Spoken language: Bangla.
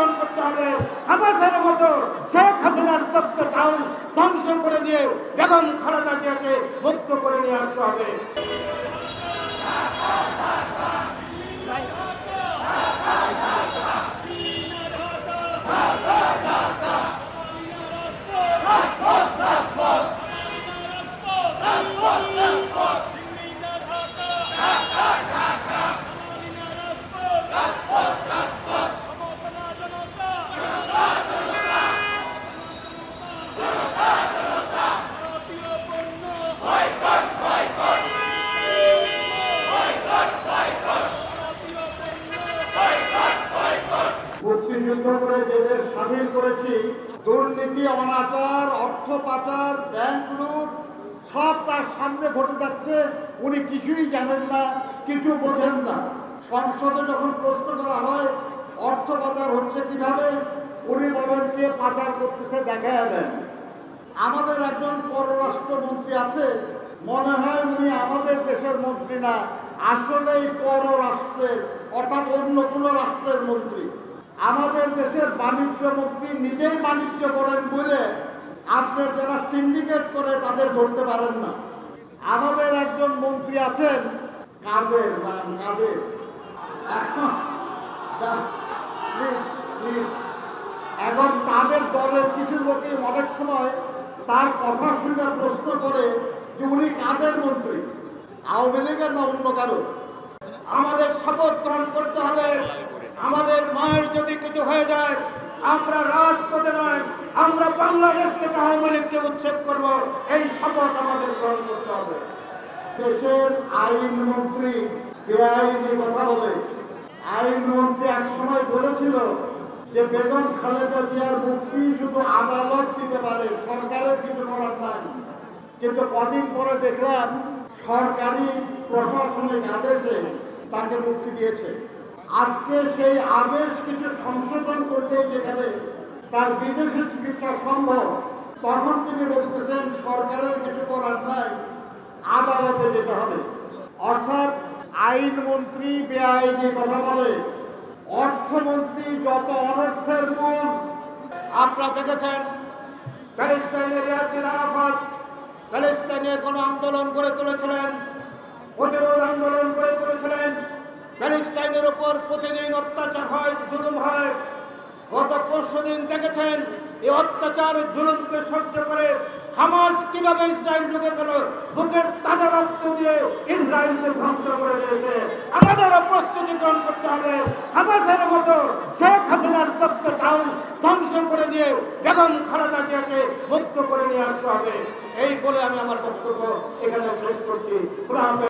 গ্রহণ করতে হবে। হামাসের মতো শেখ হাসিনার তত্ত্ব টাউন ধ্বংস করে দিয়ে বেগম খালেদা জিয়াকে মুক্ত করে নিয়ে আসতে হবে। স্বাধীন করেছি। দুর্নীতি, অনাচার, অর্থ পাচার ব্যাংক লুট, সব তার সামনে ঘটে যাচ্ছে। উনি কিছুই জানেন না, কিছু বোঝেন না। সংসদে যখন প্রশ্ন করা হয়, অর্থ পাচার হচ্ছে কীভাবে? উনি বলেন, কে পাচার করতেছে দেখায় দেন। আমাদের একজন পররাষ্ট্রমন্ত্রী আছে। মনে হয় উনি আমাদের দেশের মন্ত্রী না। আসলেই পররাষ্ট্রের, অর্থাৎ অন্য কোনো রাষ্ট্রের মন্ত্রী। আমাদের দেশের বাণিজ্য মন্ত্রী নিজেই বাণিজ্য করেন বলে আপনার যারা সিন্ডিকেট করে তাদের ধরতে পারেন না। আমাদের একজন মন্ত্রী আছেন, কাদের নাম কাদের. এখন তাদের দলের কিছু লোকে অনেক সময় তার কথা শুনে প্রশ্ন করে যে উনি কাদের মন্ত্রী? আওয়ামী লীগের না অন্য কারও? আমাদের শপথ গ্রহণ করতে হবে। আমাদের মায়ের যদি কিছু হয়ে যায়, আমরা রাজপথে নয়, আমরা বাংলাদেশ থেকে আওয়ামী লীগকে উচ্ছেদ করব, এই শপথ আমাদের গ্রহণ করতে হবে। দেশের আইনমন্ত্রী বেআইনি কথা বলে? আইনমন্ত্রী এক সময় বলেছিল যে বেগম খালেদা জিয়ার মুক্তি শুধু আদালত দিতে পারে, সরকারের কিছু করার নাই। কিন্তু কদিন পরে দেখলাম, সরকারি প্রশাসনিক আদেশে তাকে মুক্তি দিয়েছে। আজকে সেই আদেশ কিছু সংশোধন করলে যেখানে তার বিদেশে চিকিৎসা সম্ভব, তখন তিনি বলতেছেন, সরকারের কিছু করার নাই, আদালতে যেতে হবে। অর্থাৎ আইনমন্ত্রী বেআইনি কথা বলে। অর্থমন্ত্রী যত অনর্থের মূল। আপনারা দেখেছেন, প্যালেস্টাইনের ইয়াসির আরাফাত, প্যালেস্টাইনের কোনো আন্দোলন করে তুলেছিলেন। প্রতিরোধ আন্দোলন প্যালেস্টাইনের উপর প্রতিদিন অত্যাচার হয়, জুলুম হয়। গত পরশু দিন দেখেছেন, এই অত্যাচার, জুলুমকে সহ্য করে হামাস কীভাবে ইসরায়েল ঢুকে গেল? বুকের তাজা রক্ত দিয়ে ইসরায়েলকে ধ্বংস করে দিয়েছে। আমাদেরও প্রস্তুতি গ্রহণ করতে হবে। হামাসের মতো শেখ হাসিনার তত্ত্ব টাউন ধ্বংস করে দিয়ে বেগম খালেদা জিয়াকে মুক্ত করে নিয়ে আসতে হবে। এই বলে আমি আমার বক্তব্য এখানে শেষ করছি।